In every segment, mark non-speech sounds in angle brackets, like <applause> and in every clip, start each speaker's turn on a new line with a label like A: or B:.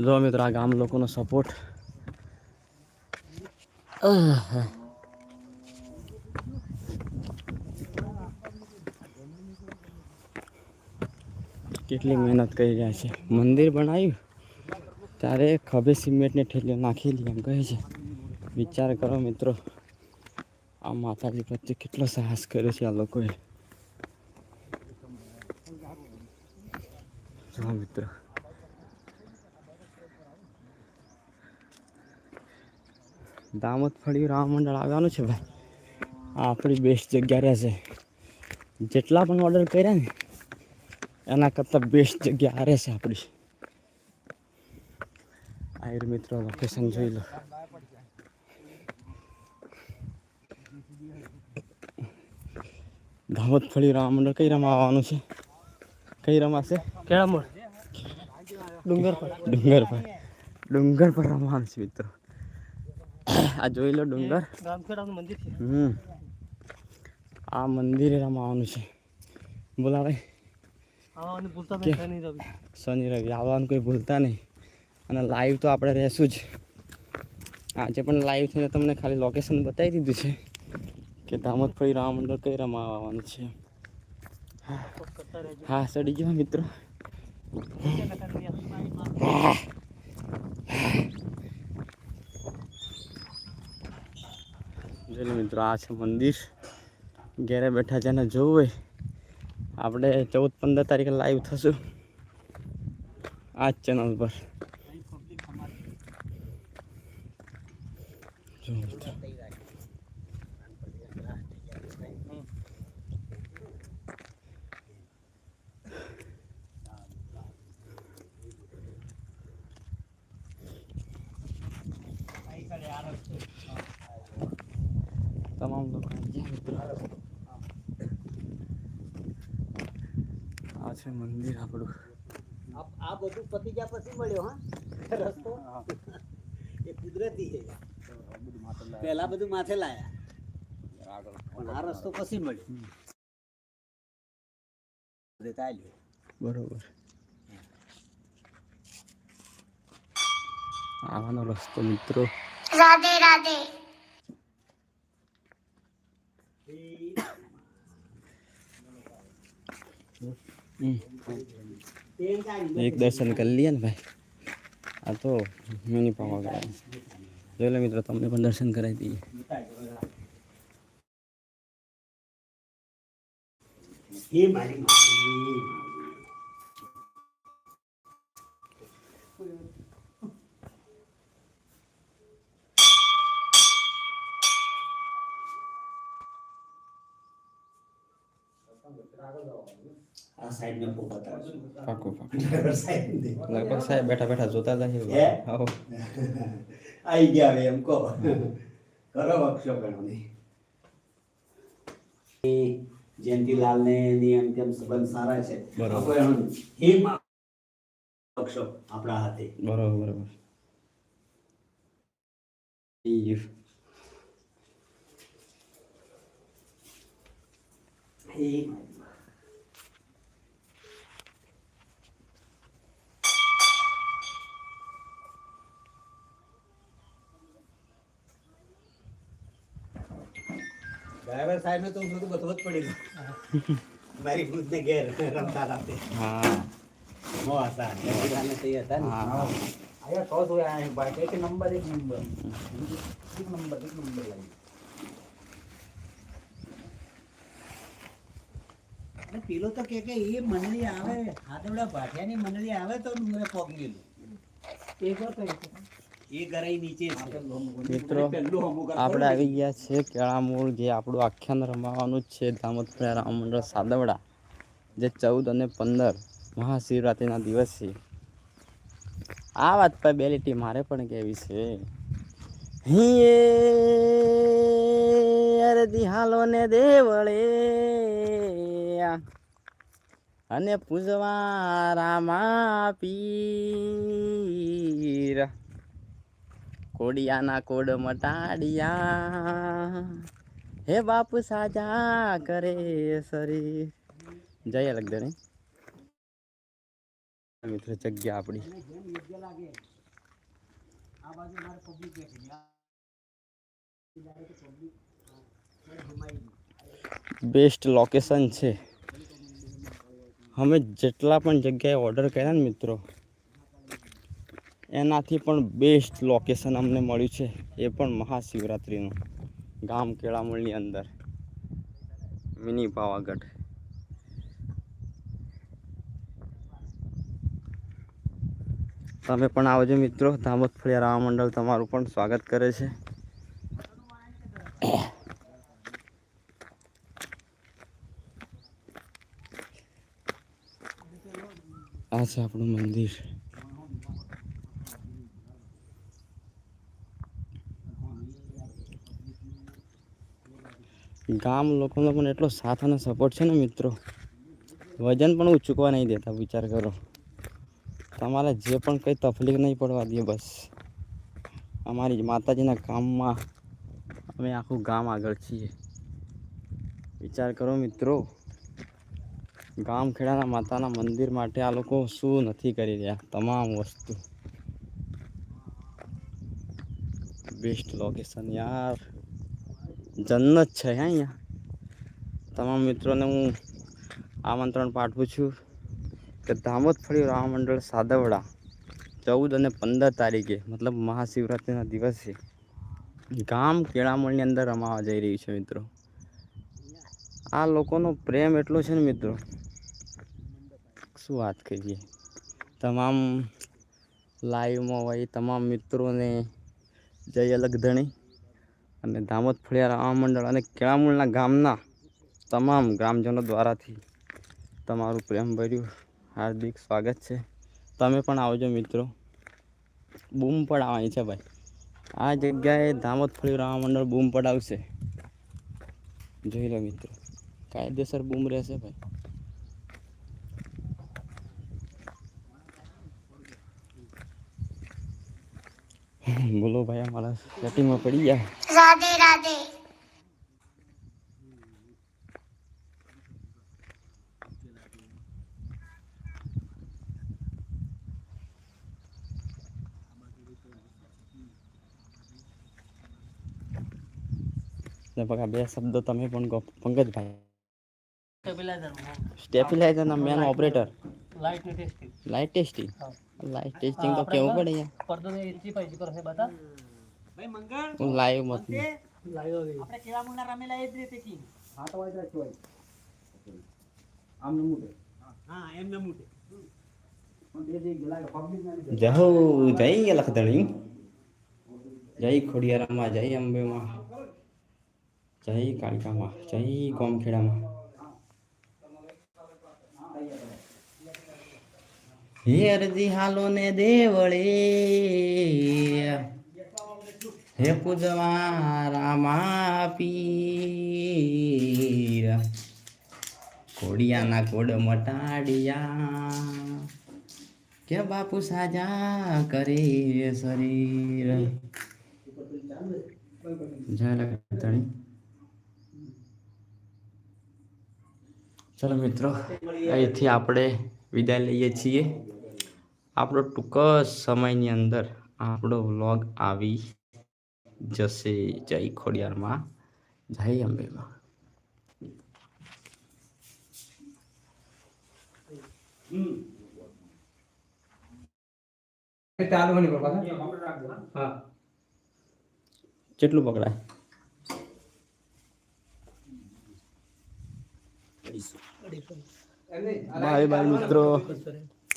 A: જો મિત્રો આ ગામ લોકોનો સપોર્ટ કેટલી મહેનત કરી રહ્યા છે। મંદિર બનાવ્યું, ત્યારે ખભે સિમેન્ટને ઠેલીઓ નાખેલી એમ કહે છે। વિચાર કરો મિત્રો, આ માતાજી પ્રત્યે કેટલો સાહસ કર્યો છે આ લોકોએ। મિત્રો દામોદ ફળિયું રામ મંડળ આવવાનું છે ભાઈ. આ આપણી બેસ્ટ જગ્યા રહેશે જેટલા પણ ઓર્ડર કર્યા ને એના કરતાં બેસ્ટ જગ્યા આ રહેશે આપણી. આયુર મિત્રો લોકેશન જોઈ લો. દામોદ ફળી રામ મંડળ કઈ રમા આવવાનું છે? કઈ રમાશે
B: કેળામોડ ડુંગર પર
A: ડુંગર પર ડુંગર પર રમવાનું છે મિત્રો. આ જોઈ લો ડુંગર.
B: રામખેડાનું મંદિર છે.
A: હમ. આ મંદિરે રમાવાનું છે. બોલાવાય
B: આવવાનું ભૂલતા નહીં નહીં રવિ.
A: શનિ રવિ. આવવાનું કોઈ ભૂલતા નહીં. અને લાઈવ તો આપણે રહેશું જ. આજે પણ લાઈવ થઈને તમને ખાલી લોકેશન બતાવી દીધું છે કે દામોદફળી રામ મંડળ કઈ રમાવાનું આવવાનું છે. હા સડી ગયો મિત્રો. જોઈ મિત્રો, આ છે મંદિર. ઘેરે બેઠા જેને જોવું હોય. આપણે ચૌદ પંદર તારીખે લાઈવ થશું. આ જ ચેનલ પર. જો મિત્રો. તમામ લોકો આવી ગયા મિત્રો આ છે મંદિર આપણું.
C: આ બધું પતી ગયા પછી મળ્યો હા? રસ્તો? એ કુદરતી છે. પહેલા બધું માથે લાયા. પણ આ રસ્તો પછી મળ્યો.
A: બરોબર. આવવાનો રસ્તો મિત્રો.
D: રાધે રાધે.
A: એક દર્શન કરી લઈએ ને ભાઈ. આ તો મિની પાવાગઢ જોઈ લો મિત્રો તમને પણ દર્શન કરાવી દઈએ.
C: મારી મારી આ સાઈડ ને પોપા બતાવજો
A: પાકું પાકું.
C: ડ્રાઈવર સાહેબ
A: લગભગ સાહેબ બેઠા બેઠા જોતા
C: હે?
A: જાય આવો.
C: આઈ ગયા હવે એમ કહો. કરો વક્ષો ગણો જયંતિલાલ ને એની એમ તેમ સંબંધ સારા છે.
A: બરાબર.
C: હિમ વક્ષો આપણા હાથે.
A: બરોબર બરોબર. ઈ ગયું.
C: હિમ ડ્રાઈવર સાહેબ ને તો હું બધું બતવત પડી ગયું મારી ખુદ ને ઘેર રમતા રાતે
A: હા
C: મો હતા જયંતિલાલ ને તે હતા ને
A: હા
C: આયા ટોસ હોય આ બાઈક એક નંબર એક નંબર એક નંબર એક નંબર લાગી પેલો તો કે કે એ મંડળી આવે હાથવડા ભાટિયાની મંડળી આવે તો ડુંગરે પગ ગયેલું
B: એ ઘર કઈ છે?
C: એ નીચે
A: મિત્રો
C: કરતો
A: આપણે આવી ગયા છે કેળામૂળ જે આપણું આખ્યાન રમાવાનું જ છે દામોદરા રામ મંડળ સાદવડા જે ચૌદ અને પંદર મહાશિવરાત્રિના દિવસે. આ વાત પર બે લીટી મારે પણ કહેવી છે? હિયે અરે દિહાલો ને દેવળે. અને પૂજવા રામા પીર. કોડિયાના કોડ મટાડિયા. હે બાપુ સાજા કરે શરીર. જય અલગ મિત્રો જગ્યા આપણી. બેસ્ટ લોકેશન છે. અમે જેટલા પણ જગ્યાએ ઓર્ડર કર્યા ને મિત્રો, એનાથી પણ બેસ્ટ લોકેશન અમને મળ્યું છે એ પણ મહાશિવરાત્રિનું, ગામ કેળામૂળની અંદર, મિની પાવાગઢ. તમે પણ આવજો મિત્રો ધામત ફળિયા રામા મંડળ તમારું પણ સ્વાગત કરે છે. આ છે આપણું મંદિર. ગામ લોકોનો પણ એટલો સાથ અને સપોર્ટ છે ને મિત્રો. વજન પણ ઉચૂકવા નહીં દેતા, વિચાર કરો. તમારે જે પણ કંઈ તકલીફ નહીં પડવા દે બસ. અમારી માતાજીના કામમાં અમે આખું ગામ આગળ છીએ. વિચાર કરો મિત્રો. ગામ ખેડાના માતાના મંદિર માટે આ લોકો શું નથી કરી રહ્યા? તમામ વસ્તુ. બેસ્ટ લોકેશન યાર. જન્નત છે હે અહીંયા. તમામ મિત્રોને હું આમંત્રણ પાઠવું છું કે દામોદ ફળી રામ મંડળ સાદવડા ચૌદ અને પંદર તારીખે, મતલબ મહાશિવરાત્રિના દિવસે ગામ કેળામણની અંદર રમાવા જઈ રહ્યું છે મિત્રો. આ લોકોનો પ્રેમ એટલો છે ને મિત્રો શું વાત કરીએ તમામ લાઈવમાં હોય, તમામ મિત્રોને જય અલગ ધણી અને દામોદ ફળિયા રામા મંડળ અને કેળામૂળના ગામના તમામ ગ્રામજનો દ્વારાથી તમારું પ્રેમ ભર્યું. હાર્દિક સ્વાગત છે. તમે પણ આવજો મિત્રો. બૂમ પડાવવાની છે ભાઈ. આ જગ્યાએ દામોદ ફળિયા રામા મંડળ બૂમ પડાવશે. જોઈ લો મિત્રો. કાયદેસર બૂમ રહેશે ભાઈ. <laughs> બોલો ભાઈ અમારા સેટિંગમાં પડી ગયા.
D: રાધે રાધે.
A: ને બકા બે શબ્દો તમે પણ કહો પંકજભાઈ.
B: સ્ટેબિલાઇઝર
A: સ્ટેબિલાઇઝરના main operator
B: લાઇટની testing
A: light testing light testing તો કેવું પડે યાર.
B: પડદો ને એચી પાઈ કરશે બતા.
C: ભાઈ મંગળ
A: હું લાઈવ મત
B: લાઈવ
C: આપણે કેવા મુના રમેલા એ જ રીતે કી હા એમને મૂકે.
A: જય જય લખદણી જય ખોડિયારામાં જય અંબેમાં. જય કાળિકામાં જય ગોમખેડામાં હે અરજી હાલો ને દેવળે. હે પૂજવા રામા પીર કોડિયાના કોડ મટાડિયા. કે બાપુ સાજા કરે શરીર. ચલો મિત્રો, અહીંથી આપણે વિદાય લઈએ છીએ. આપણો ટૂંક સમયની અંદર આપણો વ્લોગ આવી જશે. જય ખોડિયારમાં. જય અંબેમાં. કેટલું પકડાય? ભાઈ ભાઈ મિત્રો.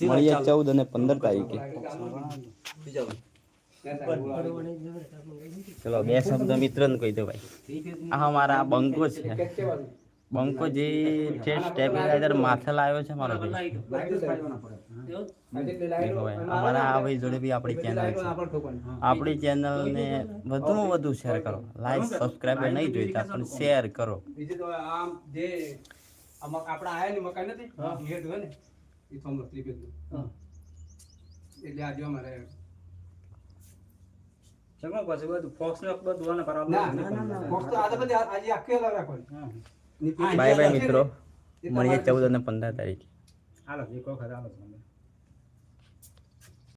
A: મળીએ ચૌદ અને પંદર તારીખે. ચલો બે શબ્દ મિત્રને કહી દો ભાઈ. આ અમારા બંકો છે. બંકો જે છે સ્ટેબિલાઇઝર માથે લાવ્યો છે મારો ભાઈ. અમારા આ ભાઈ જોડે બી આપણી ચેનલ છે. આપણી ચેનલને વધુમાં વધુ શેર કરો. લાઈક સબસ્ક્રાઈબ નહીં જોઈતા પણ શેર કરો.
E: આમ જે આપણા આયા ને મકાન નથી? એ થોમસ ત્રિપેદ એટલે આજે અમારે
F: જમા પછી બધું ફોક્સ ને બધું આને કરાવવું
E: ના ના ના ફોક્સ તો આજે બધી આજે આખી અલગ રાખવાની.
A: બાય બાય મિત્રો. મળીએ ચૌદ અને પંદર તારીખે.
F: હાલો એક વખત હાલો.